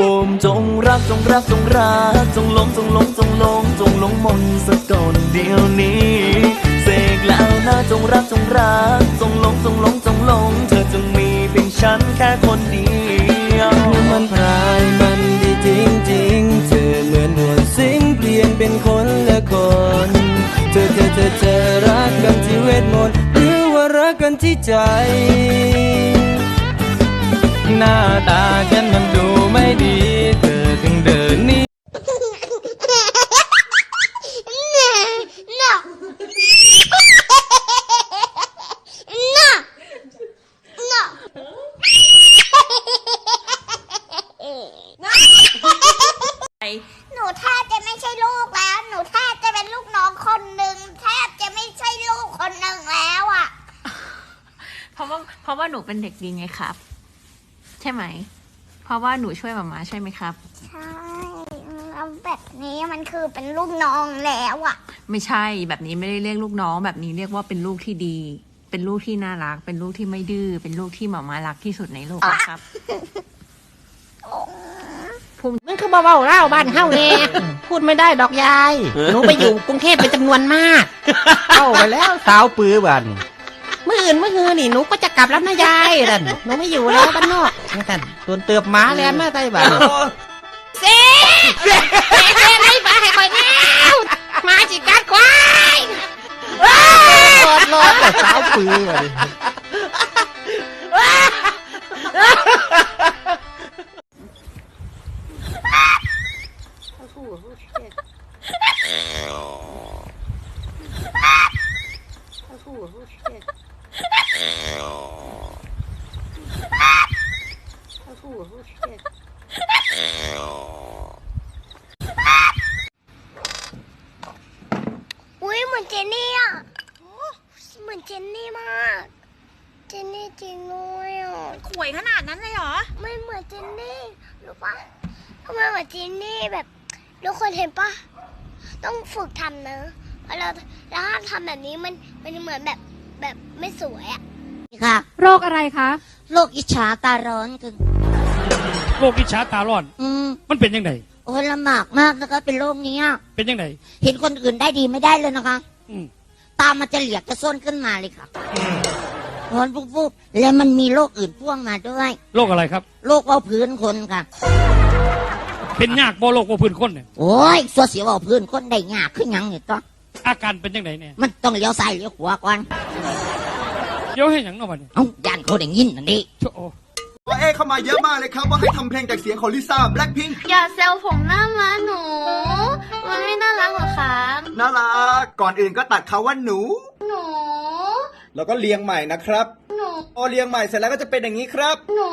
โอมจงรักจงรักจงรักจงหลงจงหลงจงหลงจงหลงมนต์สักก่อนเดียวนี้เสกแล้วนะจงรักจงรักจงหลงจงหลงจงหลงเธอจงมีเพียงฉันแค่คนเดียวมันพรายมันดีจริงๆเธอเหมือนดวงสิงเปลี่ยนเป็นคนละคนเธอเธอเธอเธอรักกันที่เวทมนต์หรือว่ารักกันที่ใจ หน้าตา ราะว่าเพราะว่าหนูเป็นเด็กดีไงครับ ใช่ไหม เพราะว่าหนูช่วยหมามาใช่ไหมครับ ใช่แล้วแบบนี้มันคือเป็นลูกน้องแล้วอะไม่ใช่แบบนี้ไม่ได้เรียกลูกน้อง แบบนี้เรียกว่าเป็นลูกที่ดี เป็นลูกที่น่ารัก เป็นลูกที่ไม่ดื้อเป็นลูกที่หมามารักที่สุดในโลกนะครับมึงคือเบาๆเล่าบ้านเฮาเนี่ยพูดไม่ได้ดอกยายหนูไปอยู่กรุงเทพเป็นจำนวนมาก เข้าไปแล้วสาวปื้อบันเมื่ ออื่นเมื่อคืนนี่หนูก็จะกลับแล้วนะยายนั่นหนูไม่อยู่แล้วบ้านนอกนั่นตัวนเติบหมาแล้วมาใต้บ้านเซ่เซ่เซ่ไม่บ้าให้คอยแนวมาจิกัดควายรอดรอดสาวปื้ อบันอุ้ยเหมือนเจนนี่อะโอ้เหมือนเจนนี่มาก เจนนี่จริงด้วยอะ ขวยขนาดนั้นเลยเหรอ ไม่เหมือนเจนนี่รู้ปะทำไมเหมือนเจนนี่แบบทุกคนเห็นปะต้องฝึกทำนะเพราะเราแล้วถ้าทำแบบนี้มันมันเหมือนแบบแบบไม่สวยอะค่ะ โรคอะไรคะ โรคอิจฉาตาร้อนคือ โรคอิจฉาตาร้อน อืมมันเป็นยังไงโอ้ยลำบากมากนะคะ เป็นโรคเนี้ยเป็นยังไงเห็นคนอื่นได้ดีไม่ได้เลยนะคะ อืมตามันจะเหลียกจะส้นขึ้นมาเลยค่ะร้อนปุ๊บๆแล้วมันมีโรคอื่นพ่วงมาด้วย โรคอะไรครับ โรคเบาพื้นคนค่ะ เป็นยากบ่โรคบ่พื้นคนเนี่ยโอ้ยสัวเสียวเบาพื้นคนได้ยากขึ้นยังเนี่ยต้องอาการเป็นยังไงเนี่ยมันต้องเลี้ยวซ้ายเลี้ยวขวาก่อนเดี๋ยวให้หยังเนาะบัดนี้เอ้าย่านเขาได้ยินอันนี้โอ้ เอะเข้ามาเยอะมากเลยครับ ว่าให้ทำเพลงจากเสียงของลิซ่าแบล็คพิงอย่าแซวผมหน้าม้าหนู มันไม่น่ารักหรอครับน่ารักก่อนอื่นก็ตัดคาว่าหนู หนู แล้วก็เรียงใหม่นะครับ หนูพอเรียงใหม่เสร็จแล้วก็จะเป็นอย่างนี้ครับ หนู